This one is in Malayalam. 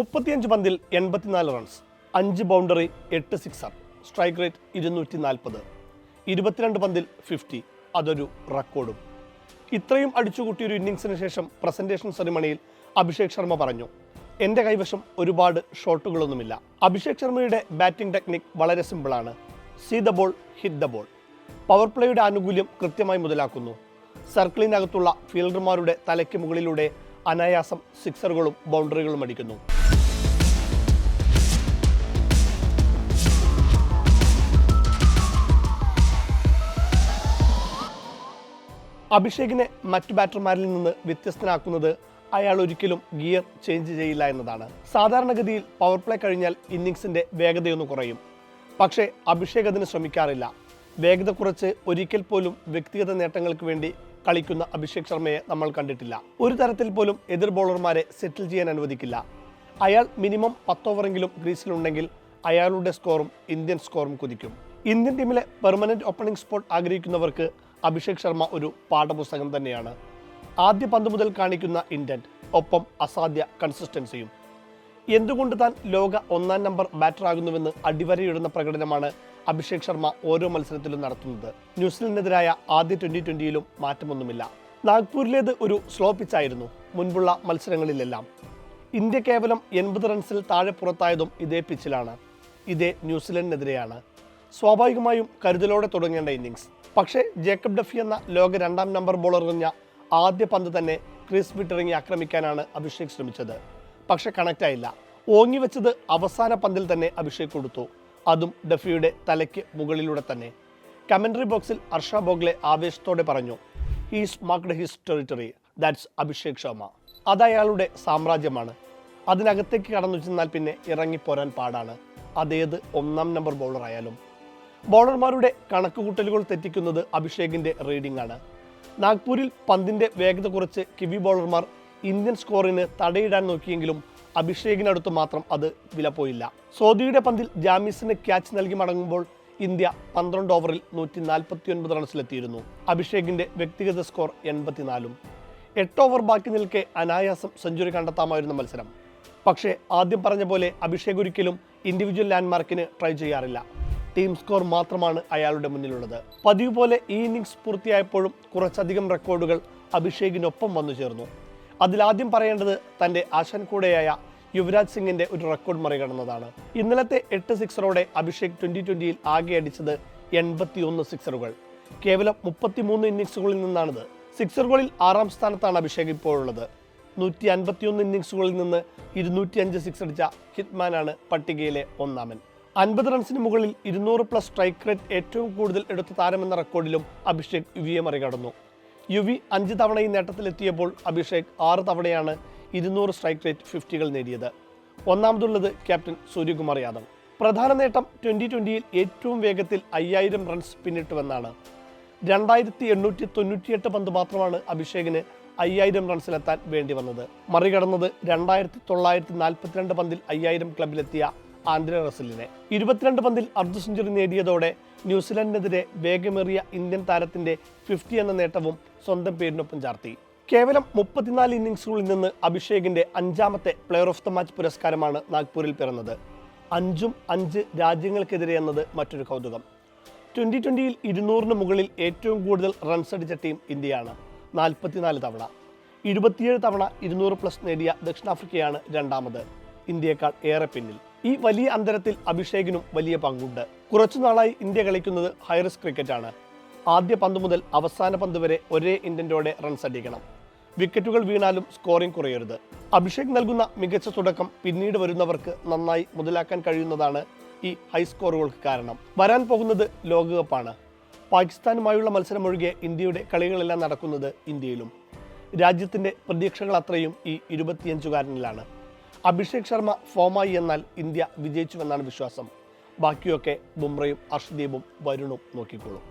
മുപ്പത്തിയഞ്ച് പന്തിൽ എൺപത്തിനാല് റൺസ് അഞ്ച് ബൗണ്ടറി എട്ട് സിക്സർ സ്ട്രൈക്ക് റേറ്റ് ഇരുന്നൂറ്റി നാൽപ്പത് ഇരുപത്തിരണ്ട് പന്തിൽ ഫിഫ്റ്റി അതൊരു റെക്കോർഡും ഇത്രയും അടിച്ചുകൂട്ടിയൊരു ഇന്നിങ്സിന് ശേഷം പ്രസന്റേഷൻ സെറിമണിയിൽ അഭിഷേക് ശർമ്മ പറഞ്ഞു എന്റെ കൈവശം ഒരുപാട് ഷോട്ടുകളൊന്നുമില്ല അഭിഷേക് ശർമ്മയുടെ ബാറ്റിംഗ് ടെക്നിക് വളരെ സിമ്പിളാണ് see the ball hit the ball power പ്ലേയുടെ ആനുകൂല്യം കൃത്യമായി മുതലാക്കുന്നു. സർക്കിളിനകത്തുള്ള ഫീൽഡർമാരുടെ തലയ്ക്ക് മുകളിലൂടെ അനായാസം സിക്സറുകളും ബൗണ്ടറികളും അടിക്കുന്നു. അഭിഷേകിനെ മറ്റു ബാറ്റർമാരിൽ നിന്ന് വ്യത്യസ്തനാക്കുന്നത് അയാൾ ഒരിക്കലും ഗിയർ ചേഞ്ച് ചെയ്യില്ല എന്നതാണ്. സാധാരണഗതിയിൽ പവർ പ്ലേ കഴിഞ്ഞാൽ ഇന്നിങ്സിന്റെ വേഗതയൊന്ന് കുറയും. പക്ഷേ അഭിഷേക് അതിന് ശ്രമിക്കാറില്ല. വേഗത കുറച്ച് ഒരിക്കൽ പോലും വ്യക്തിഗത നേട്ടങ്ങൾക്ക് വേണ്ടി കളിക്കുന്ന അഭിഷേക് ശർമ്മയെ നമ്മൾ കണ്ടിട്ടില്ല. ഒരു തരത്തിൽ പോലും എതിർ ബോളർമാരെ സെറ്റിൽ ചെയ്യാൻ അനുവദിക്കില്ല. അയാൾ മിനിമം പത്തോവറെങ്കിലും ക്രീസിലുണ്ടെങ്കിൽ അയാളുടെ സ്കോറും ഇന്ത്യൻ സ്കോറും കുതിക്കും. ഇന്ത്യൻ ടീമിലെ പെർമനന്റ് ഓപ്പണിംഗ് സ്പോട്ട് ആഗ്രഹിക്കുന്നവർക്ക് അഭിഷേക് ശർമ്മ ഒരു പാഠപുസ്തകം തന്നെയാണ്. ആദ്യ പന്ത് മുതൽ കാണിക്കുന്ന ഇന്റന്റ് ഒപ്പം അസാധ്യ കൺസിസ്റ്റൻസിയും എന്തുകൊണ്ട് താൻ ലോക ഒന്നാം നമ്പർ ബാറ്റർ ആകുന്നുവെന്ന് അടിവരയിടുന്ന പ്രകടനമാണ് അഭിഷേക് ശർമ്മ ഓരോ മത്സരത്തിലും നടത്തുന്നത്. ന്യൂസിലൻഡിനെതിരായ ആദ്യ ട്വന്റി ട്വന്റിയിലും മാറ്റമൊന്നുമില്ല. നാഗ്പൂരിലേത് ഒരു സ്ലോ പിച്ചായിരുന്നു മുൻപുള്ള മത്സരങ്ങളിലെല്ലാം. ഇന്ത്യ കേവലം എൺപത് റൺസിൽ താഴെ പുറത്തായതും ഇതേ പിച്ചിലാണ് ഇതേ ന്യൂസിലൻഡിനെതിരെയാണ്. സ്വാഭാവികമായും കരുതലോടെ തുടങ്ങേണ്ട ഇന്നിങ്സ് പക്ഷേ ജേക്കബ് ഡഫി എന്ന ലോക രണ്ടാം നമ്പർ ബോളർ എറിഞ്ഞ ആദ്യ പന്ത് തന്നെ ക്രീസ് വിട്ടിറങ്ങി ആക്രമിക്കാനാണ് അഭിഷേക് ശ്രമിച്ചത്. പക്ഷെ കണക്റ്റ് ആയില്ല. ഓങ്ങി വെച്ചത് അവസാന പന്തിൽ തന്നെ അഭിഷേക് കൊടുത്തു. അതും ഡഫിയുടെ തലയ്ക്ക് മുകളിലൂടെ തന്നെ. കമന്ററി ബോക്സിൽ ഹർഷ ബോഗ്ലെ ആവേശത്തോടെ പറഞ്ഞു he's marked his territory that's Abhishek Sharma. അത് അയാളുടെ സാമ്രാജ്യമാണ്. അതിനകത്തേക്ക് കടന്നു ചെന്നാൽ പിന്നെ ഇറങ്ങിപ്പോരാൻ പാടാണ്. അതേത് ഒന്നാം നമ്പർ ബൗളർ ആയാലും. ബൗളർമാരുടെ കണക്കുകൂട്ടലുകൾ തെറ്റിക്കുന്നത് അഭിഷേകിന്റെ റീഡിംഗ് ആണ് നാഗ്പൂരിൽ പന്തിന്റെ വേഗത കുറച്ച് കിവി ബോളർമാർ ഇന്ത്യൻ സ്കോറിന് തടയിടാൻ നോക്കിയെങ്കിലും അഭിഷേകിനടുത്ത് മാത്രം അത് വിലപ്പോയില്ല സോദിയുടെ പന്തിൽ ജാമീസിന് ക്യാച്ച് നൽകി മടങ്ങുമ്പോൾ ഇന്ത്യ പന്ത്രണ്ട് ഓവറിൽ നൂറ്റി നാൽപ്പത്തി ഒൻപത് റൺസിലെത്തിയിരുന്നു. അഭിഷേകിന്റെ വ്യക്തിഗത സ്കോർ എൺപത്തിനാലും. എട്ട് ഓവർ ബാക്കി നിൽക്കെ അനായാസം സെഞ്ചുറി കണ്ടെത്താമായിരുന്ന മത്സരം. പക്ഷേ ആദ്യം പറഞ്ഞ പോലെ അഭിഷേക് ഒരിക്കലും ഇൻഡിവിജ്വൽ ലാൻഡ്മാർക്കിന് ട്രൈ ചെയ്യാറില്ല. ടീം സ്കോർ മാത്രമാണ് അയാളുടെ മുന്നിലുള്ളത്. പതിവ് പോലെ ഈ ഇന്നിങ്സ് പൂർത്തിയായപ്പോഴും കുറച്ചധികം റെക്കോർഡുകൾ അഭിഷേകിനൊപ്പം വന്നു ചേർന്നു. അതിലാദ്യം പറയേണ്ടത് തന്റെ ആശൻ കൂടെയായ യുവരാജ് സിംഗിന്റെ ഒരു റെക്കോർഡ് മറികടന്നതാണ്. ഇന്നലത്തെ എട്ട് സിക്സറോടെ അഭിഷേക് ട്വന്റി ട്വന്റിയിൽ ആകെ അടിച്ചത് എൺപത്തിയൊന്ന് സിക്സറുകൾ. കേവലം മുപ്പത്തിമൂന്ന് ഇന്നിങ്സുകളിൽ നിന്നാണിത്. സിക്സറുകളിൽ ആറാം സ്ഥാനത്താണ് അഭിഷേക് ഇപ്പോഴുള്ളത്. നൂറ്റി അൻപത്തിയൊന്ന് ഇന്നിങ്സുകളിൽ നിന്ന് ഇരുന്നൂറ്റി അഞ്ച് സിക്സ് അടിച്ച ഹിറ്റ്മാനാണ് പട്ടികയിലെ ഒന്നാമൻ. അൻപത് റൺസിന് മുകളിൽ ഇരുന്നൂറ് പ്ലസ് സ്ട്രൈക്ക് റേറ്റ് ഏറ്റവും കൂടുതൽ എടുത്ത താരമെന്ന റെക്കോർഡിലും അഭിഷേക് യുവിയെ മറികടന്നു. യുവി അഞ്ച് തവണ ഈ നേട്ടത്തിലെത്തിയപ്പോൾ അഭിഷേക് ആറ് തവണയാണ് ഇരുന്നൂറ് സ്ട്രൈക്ക് റേറ്റ് ഫിഫ്റ്റികൾ നേടിയത്. ഒന്നാമതുള്ളത് ക്യാപ്റ്റൻ സൂര്യകുമാർ യാദവ്. പ്രധാന നേട്ടം ട്വന്റി ട്വന്റിയിൽ ഏറ്റവും വേഗത്തിൽ അയ്യായിരം റൺസ് പിന്നിട്ടുവെന്നാണ്. രണ്ടായിരത്തി എണ്ണൂറ്റി തൊണ്ണൂറ്റിയെട്ട് പന്ത് മാത്രമാണ് അഭിഷേകിന് അയ്യായിരം റൺസിലെത്താൻ വേണ്ടി വന്നത് മറികടന്നത് രണ്ടായിരത്തി തൊള്ളായിരത്തി നാൽപ്പത്തിരണ്ട് പന്തിൽ അയ്യായിരം ക്ലബിലെത്തിയ ആന്ധ്ര റസലിനെ. ഇരുപത്തിരണ്ട് പന്തിൽ അർദ്ധ സെഞ്ചുറി നേടിയതോടെ ന്യൂസിലൻഡിനെതിരെ വേഗമേറിയ ഇന്ത്യൻ താരത്തിന്റെ ഫിഫ്റ്റി എന്ന നേട്ടവും സ്വന്തം പേരിനൊപ്പം ചാർത്തി. കേവലം മുപ്പത്തിനാല് ഇന്നിംഗ്സുകളിൽ നിന്ന് അഭിഷേകിന്റെ അഞ്ചാമത്തെ പ്ലെയർ ഓഫ് ദ മാച്ച് പുരസ്കാരമാണ് നാഗ്പൂരിൽ പിറന്നത്. അഞ്ചും അഞ്ച് രാജ്യങ്ങൾക്കെതിരെ എന്നത് മറ്റൊരു കൗതുകം. ട്വന്റി ട്വന്റിയിൽ ഇരുന്നൂറിന് മുകളിൽ ഏറ്റവും കൂടുതൽ റൺസ് അടിച്ച ടീം ഇന്ത്യയാണ്. നാൽപ്പത്തിനാല് തവണ. ഇരുപത്തിയേഴ് തവണ ഇരുന്നൂറ് പ്ലസ് നേടിയ ദക്ഷിണാഫ്രിക്കയാണ് രണ്ടാമത്. ഇന്ത്യയേക്കാൾ ഏറെ പിന്നിൽ. ഈ വലിയ അന്തരത്തിൽ അഭിഷേകിനും വലിയ പങ്കുണ്ട്. കുറച്ചു നാളായി ഇന്ത്യ കളിക്കുന്നത് ഹൈറിസ്ക് ക്രിക്കറ്റാണ് ആദ്യ പന്ത് മുതൽ അവസാന പന്ത് വരെ ഒരേ ഇന്ത്യന്റെ റൺസ് അടിക്കണം. വിക്കറ്റുകൾ വീണാലും സ്കോറിംഗ് കുറയരുത്. അഭിഷേക് നൽകുന്ന മികച്ച തുടക്കം പിന്നീട് വരുന്നവർക്ക് നന്നായി മുതലാക്കാൻ കഴിയുന്നതാണ് ഈ ഹൈ സ്കോറുകൾക്ക് കാരണം. വരാൻ പോകുന്നത് ലോകകപ്പാണ് പാകിസ്ഥാനുമായുള്ള മത്സരം ഒഴികെ ഇന്ത്യയുടെ കളികളെല്ലാം നടക്കുന്നത് ഇന്ത്യയിലും. രാജ്യത്തിന്റെ പ്രതീക്ഷകൾ അത്രയും ഈ ഇരുപത്തിയഞ്ചുകാരനിലാണ്. അഭിഷേക് ശർമ്മ ഫോമായി എന്നാൽ ഇന്ത്യ വിജയിച്ചുവെന്നാണ് വിശ്വാസം. ബാക്കിയൊക്കെ ബുംറയും അർഷ്ദീപും വരുണും നോക്കിക്കോളും.